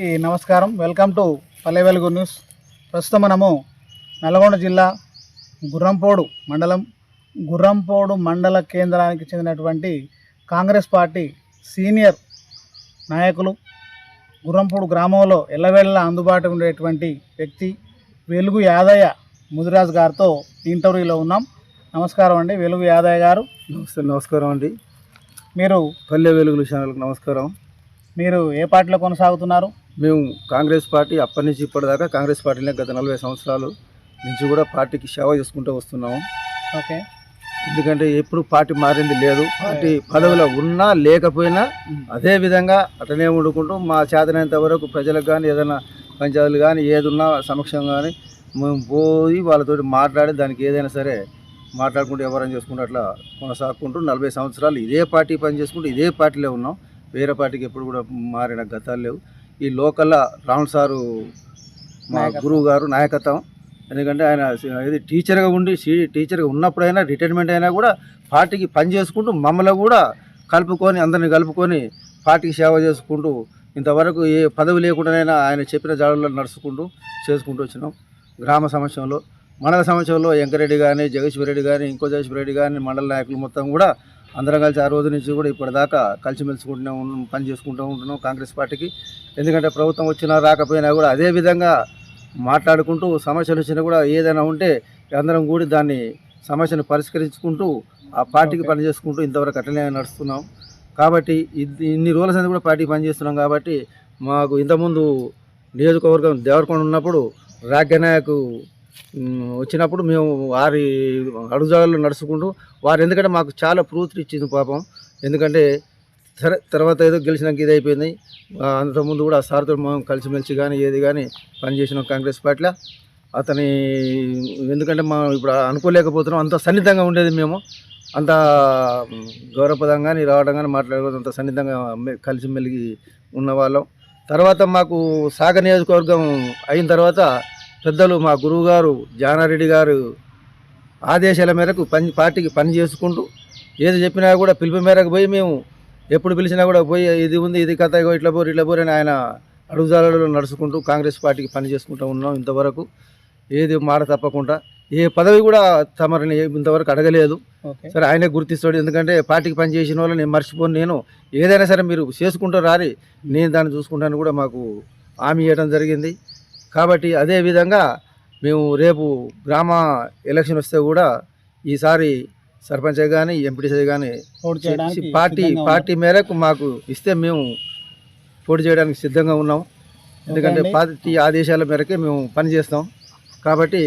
ఈ నమస్కారం. Welcome to Palle Velugu news. ప్రస్తుతం మనము నల్గొండ జిల్లా గుర్రంపోడు మండలం గుర్రంపోడు మండల కేంద్రానికి చెందినటువంటి కాంగ్రెస్ పార్టీ సీనియర్ నాయకులు గుర్రంపోడు గ్రామంలో ఎల్లవేళలా అందుబాటులో ఉండేటువంటి వ్యక్తి వెలుగు యాదయ్య ముదిరాజ్ గారితో ఇంటర్వ్యూలో ఉన్నాం. నమస్కారం అండి. వెలుగు యాదయ్య గారు. నమస్తే నమస్కారం అండి. మీరు పల్లె వెలుగులు ఛానల్కి నమస్కారం. మీరు ఏ పార్టీలో కొనసాగుతున్నారు? మేము కాంగ్రెస్ పార్టీ అప్పటి నుంచి ఇప్పటిదాకా కాంగ్రెస్ పార్టీనే గత నలభై సంవత్సరాలు నుంచి కూడా పార్టీకి సేవ చేసుకుంటూ వస్తున్నాము. ఓకే. ఎందుకంటే ఎప్పుడు పార్టీ మారింది లేదు. పార్టీ పదవిలో ఉన్నా లేకపోయినా అదే విధంగా అట్లనే వండుకుంటూ మా చేతనైనంత వరకు ప్రజలకు కానీ ఏదైనా పంచాయతీలు కానీ ఏది ఉన్నా సమక్షం కానీ మేము పోయి వాళ్ళతోటి మాట్లాడి దానికి ఏదైనా సరే మాట్లాడుకుంటూ ఎవరైనా చేసుకుంటూ అట్లా కొనసాగుకుంటూ నలభై సంవత్సరాలు ఇదే పార్టీ పని చేసుకుంటూ ఇదే పార్టీలో ఉన్నాం. వేరే పార్టీకి ఎప్పుడు కూడా మారిన గతాలు లేవు. ఈ లోకల్లో రావణ్ సారు మా. గురువు గారు నాయకత్వం ఎందుకంటే ఆయన ఇది టీచర్గా ఉండి టీచర్గా ఉన్నప్పుడైనా రిటైర్మెంట్ అయినా కూడా పార్టీకి పని చేసుకుంటూ మమ్మల్ని కూడా కలుపుకొని అందరిని కలుపుకొని పార్టీకి సేవ చేసుకుంటూ ఇంతవరకు ఏ పదవి లేకుండానైనా ఆయన చెప్పిన జాడల్లో నడుచుకుంటూ చేసుకుంటూ వచ్చినాం గ్రామ సమస్యలో మండల సమస్యలో వెంకరెడ్డి కానీ జగదీశ్వర రెడ్డి కానీ ఇంకో జగదీశ్వర రెడ్డి కానీ మండల నాయకులు మొత్తం కూడా అందరం కలిసి ఆ రోజు నుంచి కూడా ఇప్పటిదాకా కలిసిమెలిసికుంటూనే ఉన్నాం పని చేసుకుంటూ ఉంటున్నాం కాంగ్రెస్ పార్టీకి ఎందుకంటే ప్రభుత్వం వచ్చినా రాకపోయినా కూడా అదే విధంగా మాట్లాడుకుంటూ సమస్యలు వచ్చినా కూడా ఏదైనా ఉంటే అందరం కూడి దాన్ని సమస్యను పరిష్కరించుకుంటూ ఆ పార్టీకి. పని చేసుకుంటూ ఇంతవరకు అట్లనే నడుస్తున్నాం కాబట్టి ఇన్ని రోజుల సంది కూడా పార్టీకి పని చేస్తున్నాం కాబట్టి మాకు ఇంతకుముందు నియోజకవర్గం దేవరకొండ ఉన్నప్పుడు రాజ్యనాయకు మ్, వచ్చినప్పుడు మేము వారి అడుగుజాడల్లో నడుచుకుంటూ వారు ఎందుకంటే మాకు చాలా ప్రూతులు ఇచ్చింది పాపం. ఎందుకంటే తర్వాత ఏదో గెలిచినాక ఇది అయిపోయింది అంతకుముందు కూడా ఆ సార్తో మనం కలిసిమెలిసి కానీ ఏది కానీ పనిచేసినాం కాంగ్రెస్ పార్టీలో. అతని ఎందుకంటే మనం ఇప్పుడు అనుకోలేకపోతున్నాం అంత సన్నిహితంగా ఉండేది మేము. అంత గౌరవపదం గౌరవపదంగా కానీ రావడం కానీ మాట్లాడుకోవడం అంత సన్నిహితంగా కలిసిమెలిగి కలిసి మెలిగి ఉన్నవాళ్ళం. తర్వాత మాకు సాగ నియోజకవర్గం అయిన తర్వాత పెద్దలు మా గురువు గారు జానారెడ్డి గారు ఆదేశాల మేరకు పని పార్టీకి పని చేసుకుంటూ ఏది చెప్పినా కూడా పిలుపు మేరకు పోయి మేము ఎప్పుడు పిలిచినా కూడా పోయి ఇది ఉంది ఇది కథ ఇట్లా పోరు ఇట్లా పోరు అని ఆయన అడుగుజాడలో నడుచుకుంటూ కాంగ్రెస్ పార్టీకి పని చేసుకుంటూ ఉన్నాం ఇంతవరకు. ఏది మాట తప్పకుండా. ఏ పదవి కూడా తమరిని ఇంతవరకు అడగలేదు. సరే ఆయనే గుర్తిస్తాడు. ఎందుకంటే పార్టీకి పని చేసిన వాళ్ళు నేను మర్చిపోను. నేను ఏదైనా సరే మీరు చేసుకుంటూ రారి. నేను దాన్ని చూసుకుంటాను కూడా మాకు హామీ ఇవ్వడం జరిగింది. కాబట్టి అదే విధంగా మేము రేపు గ్రామ ఎలక్షన్ వస్తే కూడా ఈసారి సర్పంచ్ కానీ ఎంపీటీసీ కానీ పార్టీ పార్టీ మేరకు మాకు ఇస్తే మేము పోటీ చేయడానికి సిద్ధంగా ఉన్నాం. ఎందుకంటే. పార్టీ ఆదేశాల మేరకే మేము పనిచేస్తాం కాబట్టి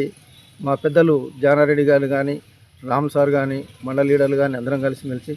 మా పెద్దలు జానారెడ్డి గారు కానీ రామ్ సార్ కానీ మండల లీడర్లు కానీ అందరం కలిసిమెలిసి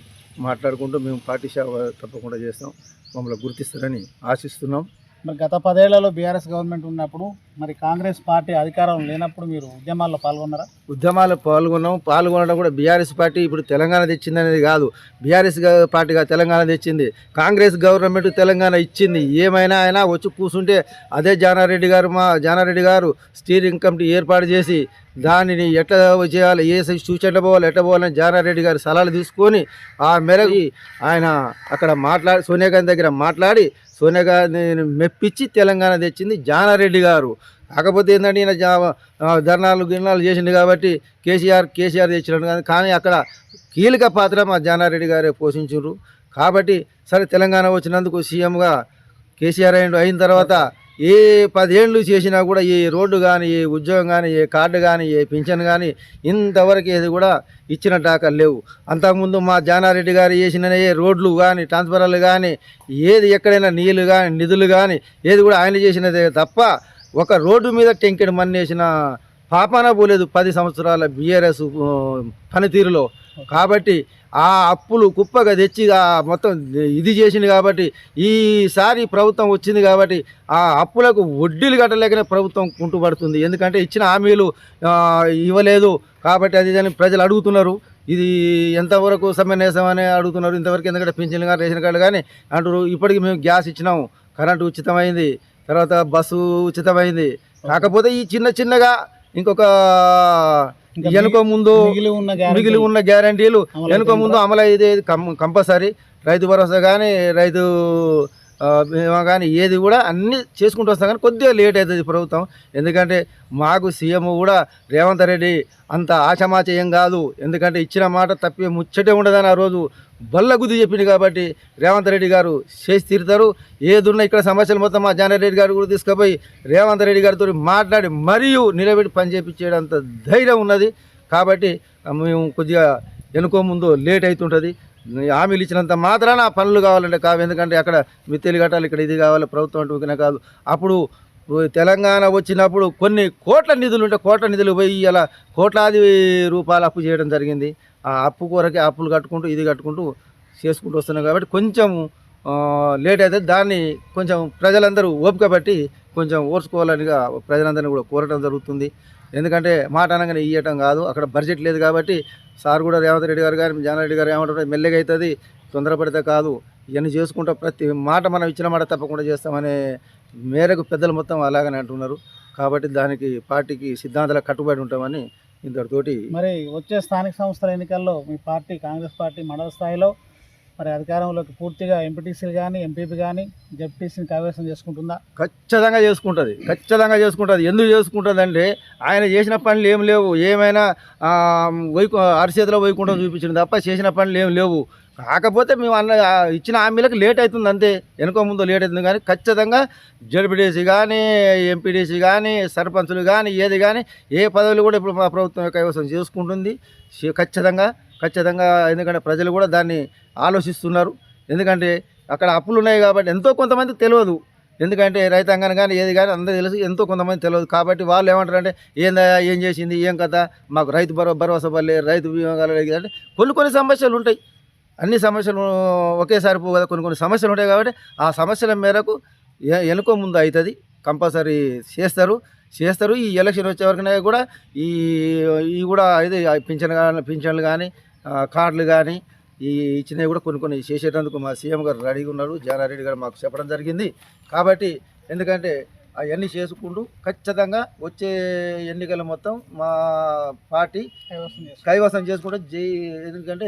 మాట్లాడుకుంటూ మేము పార్టీ సేవ తప్పకుండా చేస్తాం. మమ్మల్ని గుర్తిస్తారని ఆశిస్తున్నాం. మరి గత పదేళ్ళలో బీఆర్ఎస్ గవర్నమెంట్ ఉన్నప్పుడు మరి కాంగ్రెస్ పార్టీ అధికారం లేనప్పుడు మీరు ఉద్యమాల్లో పాల్గొన్నారా? ఉద్యమాల్లో పాల్గొన్నాం పాల్గొనడం కూడా బీఆర్ఎస్ పార్టీ ఇప్పుడు తెలంగాణ తెచ్చింది అనేది కాదు. బీఆర్ఎస్ పార్టీగా తెలంగాణ తెచ్చింది. కాంగ్రెస్ గవర్నమెంట్ తెలంగాణ ఇచ్చింది. ఏమైనా అయినా వచ్చి కూర్చుంటే అదే జానారెడ్డి గారు మా జానారెడ్డి గారు స్టీరింగ్ కమిటీ ఏర్పాటు చేసి దానిని ఎట్లా చేయాలి ఏ సూచనలు పోవాలి ఎట్లా పోవాలని జానారెడ్డి గారు సలహాలు తీసుకొని ఆ మేరకు ఆయన అక్కడ మాట్లాడి సోనియా గాంధీ దగ్గర మాట్లాడి సోనియా గాంధీని మెప్పించి తెలంగాణ తెచ్చింది జానారెడ్డి గారు. కాకపోతే ఏంటంటే ఈయన ధర్నాలు గిర్నాలు చేసిండు కాబట్టి కేసీఆర్ కేసీఆర్ తెచ్చినాడు కానీ కానీ అక్కడ కీలక పాత్ర మా జానారెడ్డి గారే పోషించారు కాబట్టి సరే తెలంగాణ వచ్చినందుకు సీఎంగా కేసీఆర్ అయిన అయిన తర్వాత ఏ పదేళ్ళు చేసినా కూడా ఏ రోడ్డు కానీ ఏ ఉద్యోగం కానీ ఏ కార్డు కానీ ఏ పింఛన్ కానీ ఇంతవరకు ఏది కూడా ఇచ్చిన దాఖలు లేవు. అంతకుముందు మా జానారెడ్డి గారు చేసిన ఏ రోడ్లు కానీ ట్రాన్స్ఫర్లు కానీ ఏది ఎక్కడైనా నీళ్ళు కానీ నిధులు కానీ ఏది కూడా ఆయన చేసినదే తప్ప ఒక రోడ్డు మీద టెంకెడు మన్నేసిన పాపన పాపాన పోలేదు పది సంవత్సరాల బీఆర్ఎస్ పనితీరులో. కాబట్టి ఆ అప్పులు కుప్పగా తెచ్చి మొత్తం ఇది చేసింది కాబట్టి ఈసారి ప్రభుత్వం వచ్చింది కాబట్టి ఆ అప్పులకు వడ్డీలు కట్టలేకనే ప్రభుత్వం కుంటుపడుతుంది. ఎందుకంటే ఇచ్చిన హామీలు ఇవ్వలేదు కాబట్టి అది అని ప్రజలు అడుగుతున్నారు. ఇది ఎంతవరకు సమన్యాసమని అడుగుతున్నారు. ఇంతవరకు ఎందుకంటే పింఛన్లు కానీ రేషన్ కార్డు కానీ అంటారు ఇప్పటికి మేము గ్యాస్ ఇచ్చినాము. కరెంటు ఉచితమైంది. తర్వాత బస్సు ఉచితమైంది. కాకపోతే ఈ చిన్న చిన్నగా ఇంకొక వెనుక ముందు మిగిలి ఉన్న గ్యారంటీలు వెనుక? ముందు అమలు అయ్యేది కంపల్సరీ. రైతు భరోసా కానీ రైతు మేము కానీ ఏది కూడా అన్నీ చేసుకుంటూ వస్తాం కానీ కొద్దిగా లేట్ అవుతుంది ప్రభుత్వం. ఎందుకంటే మాకు సీఎం కూడా రేవంత్ రెడ్డి అంత ఆచమాచ ఏం కాదు. ఎందుకంటే ఇచ్చిన మాట తప్పి ముచ్చటే ఉండదని ఆ రోజు బల్ల గుద్ది చెప్పింది కాబట్టి రేవంత్ రెడ్డి గారు చేసి తీరుతారు. ఏదున్నా ఇక్కడ సమస్యలు మొత్తం మా జానారెడ్డి గారు కూడా తీసుకుపోయి రేవంత్ రెడ్డి గారితో మాట్లాడి మరియు నిలబెట్టి పని ధైర్యం ఉన్నది. కాబట్టి మేము కొద్దిగా వెనుకో ముందు లేట్ అవుతుంటుంది. హామీలు ఇచ్చినంత మాత్రాన ఆ పనులు కావాలంటే కావు. ఎందుకంటే అక్కడ మిత్తెలు కట్టాలి ఇక్కడ ఇది కావాలి ప్రభుత్వం అంటే కాదు. అప్పుడు తెలంగాణ వచ్చినప్పుడు కొన్ని కోట్ల నిధులు ఉంటే కోట్ల నిధులు పోయి ఇలా కోట్లాది రూపాయలు అప్పు చేయడం జరిగింది. ఆ అప్పు కొరకే అప్పులు కట్టుకుంటూ ఇది కట్టుకుంటూ చేసుకుంటూ వస్తున్నాం కాబట్టి కొంచెం లేట్ అయితే దాన్ని కొంచెం ప్రజలందరూ ఓపిక బట్టి కొంచెం ఓర్చుకోవాలనిగా ప్రజలందరినీ కూడా కోరటం జరుగుతుంది. ఎందుకంటే మాట అనగానే ఇయ్యటం కాదు అక్కడ బడ్జెట్ లేదు కాబట్టి సార్ కూడా రేవంత్ రెడ్డి గారు కానీ జానారెడ్డి గారు ఏమంటారు మెల్లగా అవుతుంది తొందరపడితే కాదు. ఇవన్నీ చేసుకుంటా ప్రతి మాట మనం ఇచ్చిన మాట తప్పకుండా చేస్తామనే మేరకు పెద్దలు మొత్తం అలాగనే అంటున్నారు. కాబట్టి దానికి పార్టీకి సిద్ధాంతాలకు కట్టుబడి ఉంటామని ఇంతటితోటి మరి వచ్చే స్థానిక సంస్థల ఎన్నికల్లో మీ పార్టీ కాంగ్రెస్ పార్టీ మండల స్థాయిలో మరి అధికారంలోకి పూర్తిగా ఎంపీటీసీలు కానీ ఎంపీపీ కానీ జెడ్పీటీసీని కైవసం చేసుకుంటుందా? ఖచ్చితంగా చేసుకుంటుంది. ఖచ్చితంగా చేసుకుంటుంది. ఎందుకు చేసుకుంటుంది అంటే ఆయన చేసిన పనులు ఏం లేవు. ఏమైనా వైకు అరిచేతిలో వైకుంఠం చూపించింది తప్ప చేసిన పనులు ఏం లేవు. కాకపోతే మేము అన్న ఇచ్చిన హామీలకు లేట్ అవుతుంది అంతే. వెనుక ముందు లేట్ అవుతుంది కానీ ఖచ్చితంగా జడ్పీటీసీ కానీ ఎంపీడీసీ కానీ సర్పంచులు కానీ ఏది కానీ ఏ పదవులు కూడా ఇప్పుడు మా ప్రభుత్వం కైవసం చేసుకుంటుంది. ఖచ్చితంగా ఖచ్చితంగా ఎందుకంటే ప్రజలు కూడా దాన్ని ఆలోచిస్తున్నారు. ఎందుకంటే అక్కడ అప్పులు ఉన్నాయి కాబట్టి ఎంతో కొంతమంది తెలియదు. ఎందుకంటే రైతాంగం కానీ ఏది కానీ అందరూ తెలుసు ఎంతో కొంతమంది తెలియదు. కాబట్టి వాళ్ళు ఏమంటారంటే ఏందా ఏం చేసింది ఏం కదా మాకు రైతు భరో భరోసా పల్లె రైతు బీమా అంటే కొన్ని కొన్ని సమస్యలు ఉంటాయి. అన్ని సమస్యలు ఒకేసారి పోవు కదా కొన్ని కొన్ని సమస్యలు ఉంటాయి కాబట్టి ఆ సమస్యల మేరకు ఎ- వెనుక ముందు అవుతుంది కంపల్సరీ చేస్తారు. చేస్తారు. ఈ ఎలక్షన్ వచ్చే వరకునే కూడా ఈ ఈ కూడా ఇది పింఛన్ కానీ పింఛన్లు కానీ కార్డులు కానీ ఈ ఇచ్చినవి కూడా కొన్ని కొన్ని చేసేటందుకు మా సీఎం గారు రెడీగా ఉన్నారు. జానారెడ్డి గారు మాకు చెప్పడం జరిగింది. కాబట్టి ఎందుకంటే అవన్నీ చేసుకుంటూ ఖచ్చితంగా వచ్చే ఎన్నికలు మొత్తం మా పార్టీ కైవసం చేసుకుంటే జై ఎందుకంటే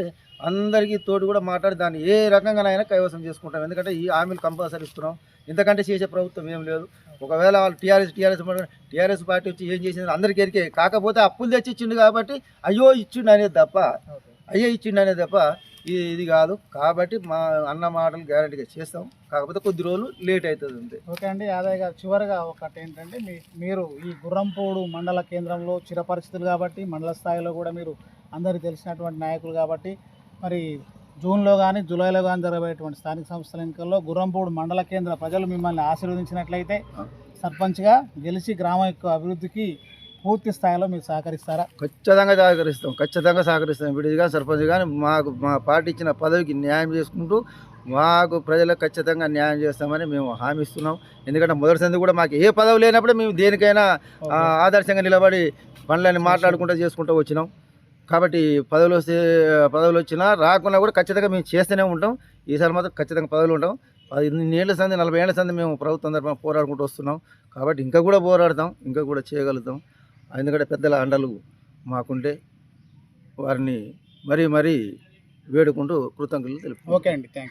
అందరికీ తోడు కూడా మాట్లాడి దాన్ని ఏ రకంగానైనా కైవసం చేసుకుంటాం. ఎందుకంటే ఈ హామీలు కంపల్సరీ ఇస్తున్నాం. ఇంతకంటే చేసే ప్రభుత్వం ఏం లేదు. ఒకవేళ వాళ్ళు టీఆర్ఎస్ టీఆర్ఎస్ టీఆర్ఎస్ పార్టీ వచ్చి ఏం చేసింది అందరికీ ఎరికే. కాకపోతే అప్పులు తెచ్చి ఇచ్చిండు కాబట్టి అయ్యో ఇచ్చిండు అనేది తప్ప. అయ్యో ఇచ్చిండు అనేది తప్ప ఇది ఇది కాదు. కాబట్టి మా అన్న మాటలు గ్యారంటీగా చేస్తాం. కాకపోతే కొద్ది రోజులు లేట్ అవుతుంది అంతే. ఓకే అండి. యాదయ్య గారు చివరిగా ఒకటి ఏంటంటే మీరు ఈ గుర్రంపోడు మండల కేంద్రంలో చిరపరిచితులు కాబట్టి మండల స్థాయిలో కూడా మీరు అందరికీ తెలిసినటువంటి నాయకులు కాబట్టి మరి జూన్లో కానీ జూలైలో కానీ జరగబోయేటువంటి స్థానిక సంస్థల ఎన్నికల్లో గుర్రంపోడు మండల కేంద్ర ప్రజలు మిమ్మల్ని ఆశీర్వదించినట్లయితే సర్పంచ్గా గెలిచి గ్రామం యొక్క అభివృద్ధికి పూర్తి స్థాయిలో మీరు సహకరిస్తారా? ఖచ్చితంగా సహకరిస్తాం. ఖచ్చితంగా సహకరిస్తాం. విడిది కానీ సర్పంచ్ కానీ మాకు మా పార్టీ ఇచ్చిన పదవికి న్యాయం చేసుకుంటూ మాకు ప్రజలకు ఖచ్చితంగా న్యాయం చేస్తామని మేము హామీ ఇస్తున్నాం. ఎందుకంటే మొదటి సంది కూడా మాకు ఏ పదవి లేనప్పుడే మేము దేనికైనా ఆదర్శంగా నిలబడి పనులని మాట్లాడుకుంటూ చేసుకుంటూ వచ్చినాం. కాబట్టి పదవులు వస్తే పదవులు వచ్చినా రాకున్నా కూడా ఖచ్చితంగా మేము చేస్తూనే ఉంటాం. ఈసారి మాత్రం ఖచ్చితంగా పదవులు ఉంటాం. అది సంది నలభై ఏళ్ళ సంది మేము ప్రభుత్వం తరఫున పోరాడుకుంటూ వస్తున్నాం. కాబట్టి ఇంకా కూడా పోరాడతాం ఇంకా కూడా చేయగలుగుతాం. ఎందుకంటే పెద్దల అండలు మాకుంటే వారిని మరీ మరీ వేడుకుంటూ కృతజ్ఞతలు తెలుపు ఓకే అండి థ్యాంక్